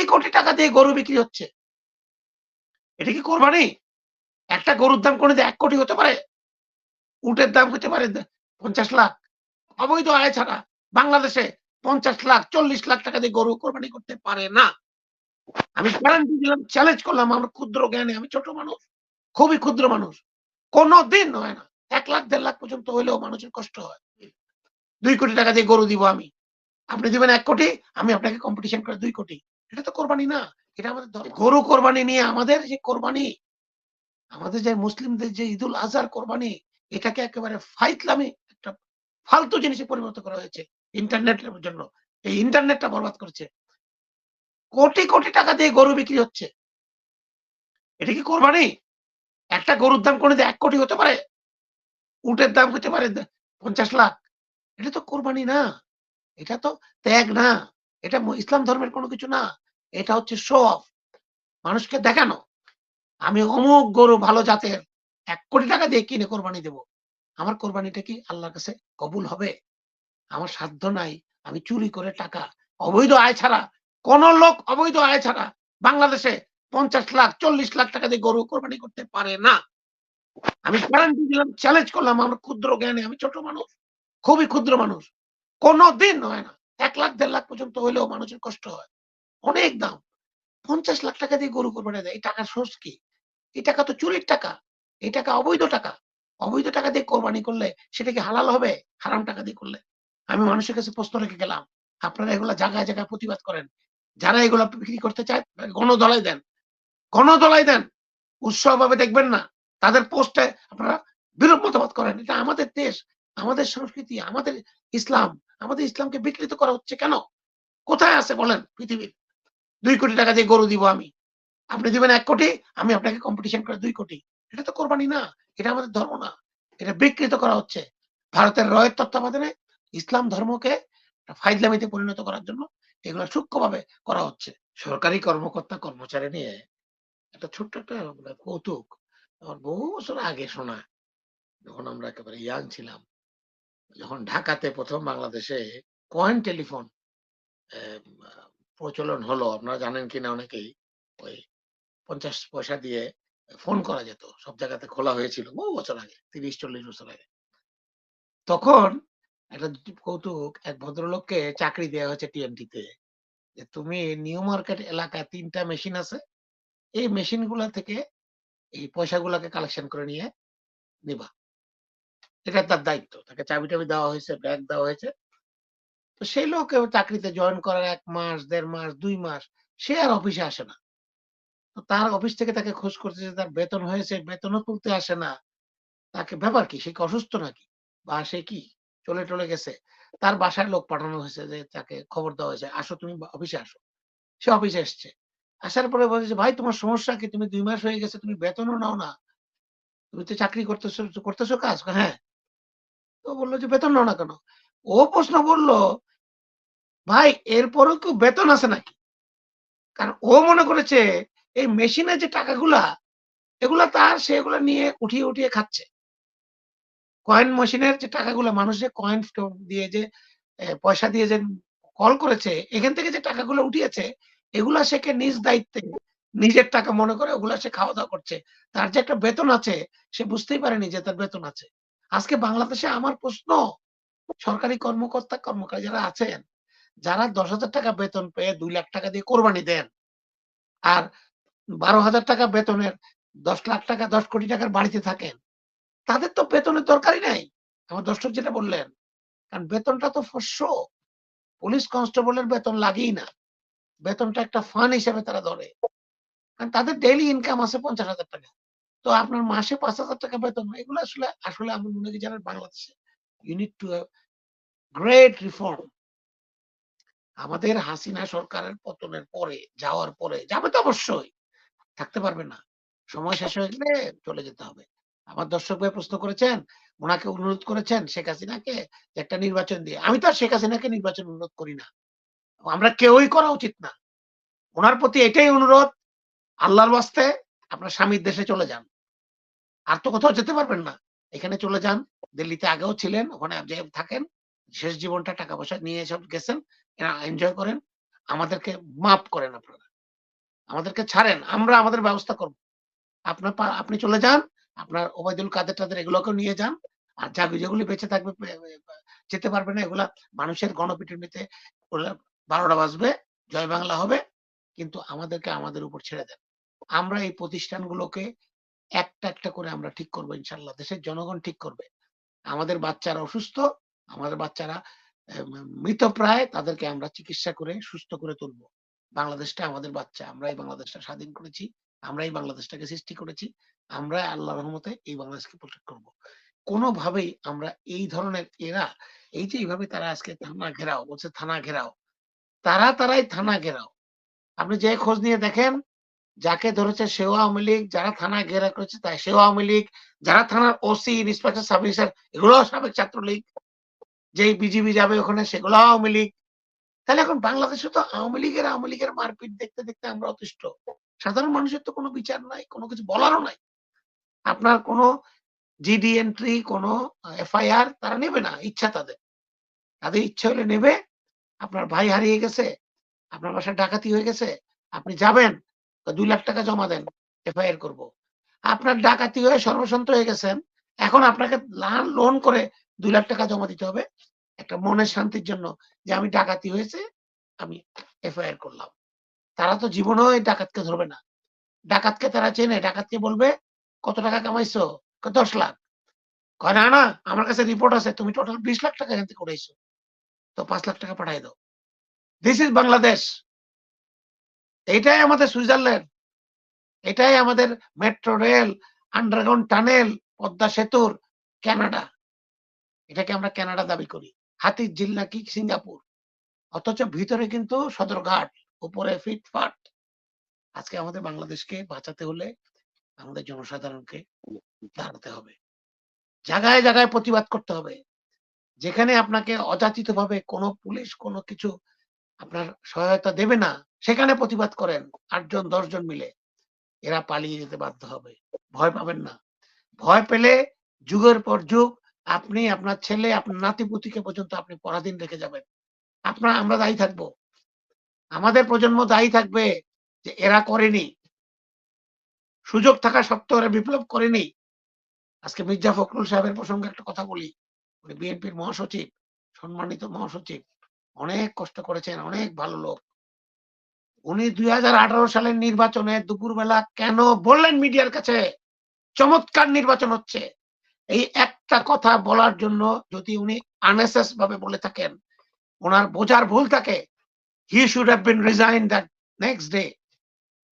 কোটি কোটি টাকা দিয়ে গরু বিক্রি হচ্ছে। এটা কি কোরবানি? একটা গরুর দাম কোনো এক কোটি হতে পারে? উটের দাম হতে পারে পঞ্চাশ লাখ। অবৈধ আয় ছাড়া বাংলাদেশে পঞ্চাশ লাখ, চল্লিশ লাখ টাকা দিয়ে গরু কোরবানি করতে পারে না। আমি গ্যারান্টি দিলাম চ্যালেঞ্জ করলাম, আমার ক্ষুদ্র জ্ঞানে, আমি ছোট মানুষ, খুবই ক্ষুদ্র মানুষ। কোনো দিন হয় না, এক লাখ, দেড় লাখ পর্যন্ত হইলেও মানুষের কষ্ট হয়। দুই কোটি টাকা দিয়ে গরু দিব আমি। আপনি দিবেন এক কোটি, আমি আপনাকে কম্পিটিশন করে দুই কোটি। এটা তো কোরবানি না, এটা আমাদের ধর্ম। গরু কোরবানি নিয়ে আমাদের যে কোরবানি, আমাদের যে মুসলিমদের যে ঈদুল আজহার কোরবানি, এটাকে একেবারে ফাইতলামি একটা ফালতু জিনিসে পরিণত করা হয়েছে ইন্টারনেটের জন্য। এই ইন্টারনেটটা বরবাদ করেছে। কোটি কোটি টাকা দিয়ে গরু বিক্রি হচ্ছে। এটা কি কোরবানি? একটা গরুর দাম কোনো এক কোটি হতে পারে? উটের দাম হতে পারে পঞ্চাশ লাখ। এটা তো কোরবানি না। এটা তো ত্যাগ না। এটা ইসলাম ধর্মের কোনো কিছু না, এটা হচ্ছে শো অফ মানুষকে দেখানো। আমি অমুক গরু ভালো জাতের, এক কোটি টাকা দিয়ে কিনে কোরবানি দেব। আমার কোরবানিটা কি আল্লাহর কাছে কবুল হবে? আমার সাধ্য নাই, আমি চুরি করে টাকা, অবৈধ আয় ছাড়া, কোন লোক অবৈধ আয় ছাড়া বাংলাদেশে পঞ্চাশ লাখ, চল্লিশ লাখ টাকা দিয়ে গরু কোরবানি করতে পারে না। আমি গ্যারান্টি দিলাম চ্যালেঞ্জ করলাম, আমার ক্ষুদ্র জ্ঞানে আমি ছোট মানুষ, খুবই ক্ষুদ্র মানুষ। কোনো দিন হয় না। এক লাখ, দেড় লাখ পর্যন্ত হইলেও মানুষের কষ্ট হয়। অনেক দাম। পঞ্চাশ লাখ টাকা দিয়ে গরু কোরবানি দেয় এই টাকার সোর্স কি? এই টাকা তো চুরির টাকা। এই টাকা অবৈধ টাকা। অবৈধ টাকা দিয়ে কোরবানি করলে সেটা কি হালাল হবে? হারাম টাকা দিয়ে করলে। আমি মানুষের কাছে প্রশ্ন রেখে গেলাম। আপনারা এগুলা জায়গায় জায়গায় প্রতিবাদ করেন। যারা এগুলা বিক্রি করতে চায়, গণদলাই দেন। গণদলাই দেন। উৎসবভাবে দেখবেন না। তাদের পোস্টে আপনারা বিরূপ মতামত করেন। এটা আমাদের দেশ। আমাদের সংস্কৃতি, আমাদের ইসলাম, আমাদের ইসলামকে বিকৃত করা হচ্ছে কেন? কোথায় আছে বলেন পৃথিবীর? দুই কোটি টাকা দিয়ে গরু দিব আমি। আপনি দিবেন এক কোটি, আমি আপনাকে কম্পিটিশন করে দুই কোটি। এটা তো কোরবানি না, এটা আমাদের ধর্ম না। এটা বিকৃত করা হচ্ছে। ভারতের রয়ের তত্ত্বাবধানে ইসলাম ধর্মকে ফাইজলামিতে পরিণত করার জন্য এগুলো সূক্ষ্মভাবে করা হচ্ছে। সরকারি কর্মকর্তা, কর্মচারী নিয়ে একটা ছোট্ট একটা কৌতুক। আমার বহু বছর আগে শোনা, যখন আমরা একেবারে ইয়াং ছিলাম যখন ঢাকাতে প্রথম বাংলাদেশে কয়েন টেলিফোন প্রচলন হলো, আপনারা জানেন কিনা অনেকেই, ওই পঞ্চাশ পয়সা দিয়ে ফোন করা যেত, সব জায়গাতে খোলা হয়েছিল বহু বছর আগে, তিরিশ, চল্লিশ বছর আগে। তখন একটা কৌতুক এক ভদ্রলোককে চাকরি দেওয়া হয়েছে টিএনটিতে যে তুমি নিউ মার্কেট এলাকায় তিনটা মেশিন আছে, এই মেশিনগুলা থেকে এই পয়সাগুলাকে কালেকশন করে নিয়ে নিবা। এটা তার দায়িত্ব। তাকে চাবি টাবি দেওয়া হয়েছে, ব্যাগ দেওয়া হয়েছে। তো সেই লোক চাকরিতে জয়েন করার এক মাস, দেড় মাস, দুই মাস, সে আর অফিসে আসে না। তো তার অফিস থেকে তাকে খোঁজ করতে যে তার বেতন হয়েছে, বেতনও তুলতে আসে না। তাকে, ব্যাপার কি? সে কি অসুস্থ নাকি? বা সে কি? চলে টলে গেছে। তার বাসায় লোক পাঠানো হয়েছে যে তাকে খবর দেওয়া হয়েছে, আসো তুমি অফিসে আসো। সে অফিসে এসছে। আসার পরে বলছে ভাই, তোমার সমস্যা কি? তুমি দুই মাস হয়ে গেছে, তুমি বেতনও নাও না। তুমি তো চাকরি করতেছো করতেছো কাজ? হ্যাঁ। বলল যে, বেতন নাও না কেন? ও প্রশ্ন করল, ভাই, এরপরেও কেউ বেতন আছে নাকি? কারণ ও মনে করেছে, এই মেশিনে যে টাকাগুলা, এগুলা তার সেগুলা নিয়ে উঠিয়ে উঠিয়ে খাচ্ছে। কয়েন মেশিনের যে টাকাগুলো, মানুষ কয়েন দিয়ে যে পয়সা দিয়ে যে কল করেছে, এখান থেকে যে টাকাগুলো উঠিয়েছে, এগুলা সে কে নিজ দায়িত্বে, নিজের টাকা মনে করে ওগুলা সে খাওয়া দাওয়া করছে। তার যে একটা বেতন আছে, সে বুঝতেই পারেনি যে তার বেতন আছে। আজকে বাংলাদেশে আমার প্রশ্ন, সরকারি কর্মকর্তা, কর্মকারী যারা আছেন, যারা দশ হাজার টাকা বেতন পেয়ে দুই লাখ টাকা দিয়ে কোরবানি দেন আর বারো হাজার টাকা বেতনের দশ লাখ টাকা, দশ কোটি টাকার বাড়িতে থাকেন, তাদের তো বেতনের দরকারই নাই। আমার দর্শক যেটা বললেন, কারণ বেতনটা তো ফস্য পুলিশ কনস্টেবলের বেতন লাগেই না। বেতনটা একটা ফান হিসেবে তারা ধরে। কারণ তাদের ডেইলি ইনকাম আছে পঞ্চাশ হাজার টাকা। তো আপনার মাসে পাঁচ হাজার টাকা বেতন এগুলো আসলে আসলে আমি মনে করি জানেন বাংলাদেশে ইউনিট টু গ্রেট রিফর্ম আমাদের হাসিনা সরকারের পতনের পরে, যাওয়ার পরে, যাবে তো অবশ্যই, থাকতে পারবে না। সময় শেষ হয়ে গেলে চলে যেতে হবে। আমার দর্শক ভাই প্রশ্ন করেছেন, ওনাকে অনুরোধ করেছেন শেখ হাসিনাকে একটা নির্বাচন দিয়ে। আমি তো আর শেখ হাসিনাকে নির্বাচন অনুরোধ করি না। আমরা কেউই করা উচিত না। ওনার প্রতি এটাই অনুরোধ, আল্লাহর বাস্তে আপনার স্বামীর দেশে চলে যান। আর তো কোথাও যেতে পারবেন না। এখানে চলে যান, দিল্লিতে আগেও ছিলেন, ওখানে থাকেন, শেষ জীবনটা টাকা পয়সা নিয়ে সব গেছেন এনজয় করেন, আমাদেরকে মাফ করেন আপনারা। আমাদেরকে ছাড়েন, আমরা আমাদের ব্যবস্থা করব। আপনার আপনি চলে যান, আপনার ওবায়দুল কাদের টাদের এগুলোকে নিয়ে যান, আর যা যেগুলি বেঁচে থাকবে যেতে পারবে না এগুলা, মানুষের গণপিটুনিতে বারোটা বাজবে, জয় বাংলা হবে, কিন্তু আমাদেরকে আমাদের উপর ছেড়ে দেন। আমরা এই প্রতিষ্ঠানগুলোকে একটা একটা করে আমরা ঠিক করব ইনশাল্লাহ। দেশের জনগণ ঠিক করবে। আমাদের বাচ্চারা অসুস্থ, আমাদের বাচ্চারা মৃতপ্রায় তাদেরকে আমরা চিকিৎসা করে সুস্থ করে তুলবো। বাংলাদেশটা আমাদের বাচ্চা আমরা এই বাংলাদেশটা স্বাধীন করেছি আমরা এই বাংলাদেশটাকে সৃষ্টি করেছি আমরা আল্লাহ রহমতে এই বাংলাদেশকে প্রোটেক্ট করব। কোনোভাবেই আমরা এই ধরনের এরা, এই যে এইভাবে তারা আজকে থানা ঘেরাও, বলছে থানা ঘেরাও, তারা তারাই থানা ঘেরাও। আপনি যে খোঁজ নিয়ে দেখেন যাকে ধরেছে সেও আওয়ামী লীগ, যারা থানা ঘেরা করেছে তাই সেও আওয়ামী লীগ, যারা থানার ওসি ইন্সপেক্টর সাব ইন্সপেক্টর এগুলো সাবেক ছাত্রলীগ। যেই বিজিবি যাবে ওখানে সেগুলো আওয়ামী লীগ। তাহলে এখন বাংলাদেশে তো আওয়ামী লীগের আওয়ামী লীগের মারপিট দেখতে দেখতে আমরা অতিষ্ঠ। সাধারণ মানুষের তো কোনো বিচার নাই, কোনো কিছু বলারও নাই। আপনার কোনো জিডি এন্ট্রি কোনো এফআইআর তারা নেবে না, ইচ্ছা তাদের। তাদের ইচ্ছা হলে নেবে। আপনার ভাই হারিয়ে গেছে, আপনার বাসায় ডাকাতি হয়ে গেছে, আপনি যাবেন তো দুই লাখ টাকা জমা দেন, এফআইআর করব। আপনার ডাকাতি হয়ে সর্বশান্ত হয়ে গেছেন, এখন আপনাকে লোন করে দুই লাখ টাকা জমা দিতে হবে, একটা মনের শান্তির জন্য যে আমি ডাকাতি হয়েছে, আমি এফআইআর করলাম। তারা তো জীবনেও এই ডাকাতকে ধরবে না। ডাকাতকে তারা চেনে, ডাকাতকে বলবে, কত টাকা কামাইছো? দশ লাখ? কয়, না না, আমার কাছে রিপোর্ট আছে, তুমি টোটাল বিশ লাখ টাকা এখান থেকে করেছ তো পাঁচ লাখ টাকা পাঠাই দাও। This is Bangladesh. এটাই আমাদের সুইজারল্যান্ড। এটাই আমাদের metro rail, underground tunnel, Padma সেতুর কানাডা এটাকে আমরা কানাডা দাবি করি। হাতির ঝিল নাকি সিঙ্গাপুর। অথচ ভিতরে কিন্তু সদরঘাট, উপরে ফিটফাট। আজকে আমাদের বাংলাদেশকে বাঁচাতে হলে আমাদের জনসাধারণকে দাঁড়াতে হবে। জায়গায় জায়গায় প্রতিবাদ করতে হবে। যেখানে আপনাকে অযাচিত ভাবে কোনো পুলিশ কোনো কিছু আপনার সহায়তা দেবে না, সেখানে প্রতিবাদ করেন আটজন, দশজন মিলে। এরা পালিয়ে যেতে বাধ্য হবে। ভয় পাবেন না। ভয় পেলে যুগের পর যুগ আপনি, আপনার ছেলে, আপনার নাতিপুতিকে পর্যন্ত আপনি পরাধীন রেখে যাবেন। আপনার, আমরা দায়ী থাকব। আমাদের প্রজন্ম দায়ী থাকবে যে এরা করেনি। সুযোগ থাকা সত্ত্বেও এরা বিপ্লব করেনি। আজকে মির্জা ফখরুল সাহেবের প্রসঙ্গে একটা কথা বলি। উনি বিএনপির মহাসচিব, সম্মানিত মহাসচিব। অনেক কষ্ট করেছেন, অনেক ভালো লোক। উনি দুই হাজার আঠারো সালের নির্বাচনে দুপুরবেলা কেন বললেন মিডিয়ার কাছে? চমৎকার নির্বাচন হচ্ছে। এই একটা কথা বলার জন্য যদি উনি আনএসএস ভাবে বলে থাকেন, ওনার বোঝার ভুল থাকে। He should have been resign that next day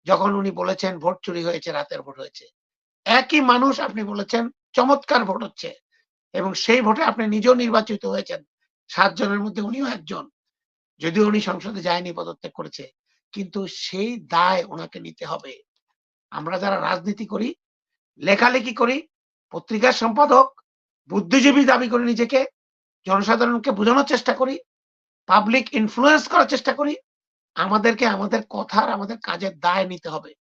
যখন উনি বলেছেন ভোট চুরি হয়েছে, রাতের ভোট হয়েছে। একই মানুষ আপনি বলেছেন, চমৎকার ভোট হচ্ছে। এবং সেই ভোটে আপনি নিজেও নির্বাচিত হয়েছেন। সাতজনের মধ্যে উনিও একজন। যদিও উনি সংসদে যায়নি, পদত্যাগ করেছে। কিন্তু সেই দায় ওনাকে নিতে হবে। আমরা যারা রাজনীতি করি, লেখালেখি করি, পত্রিকার সম্পাদক, বুদ্ধিজীবী দাবি করি নিজেকে, জনসাধারণকে বোঝানোর চেষ্টা করি পাবলিক ইনফ্লুয়েন্স করার চেষ্টা করি, আমাদেরকে আমাদের কথার, আমাদের কাজের দায় নিতে হবে।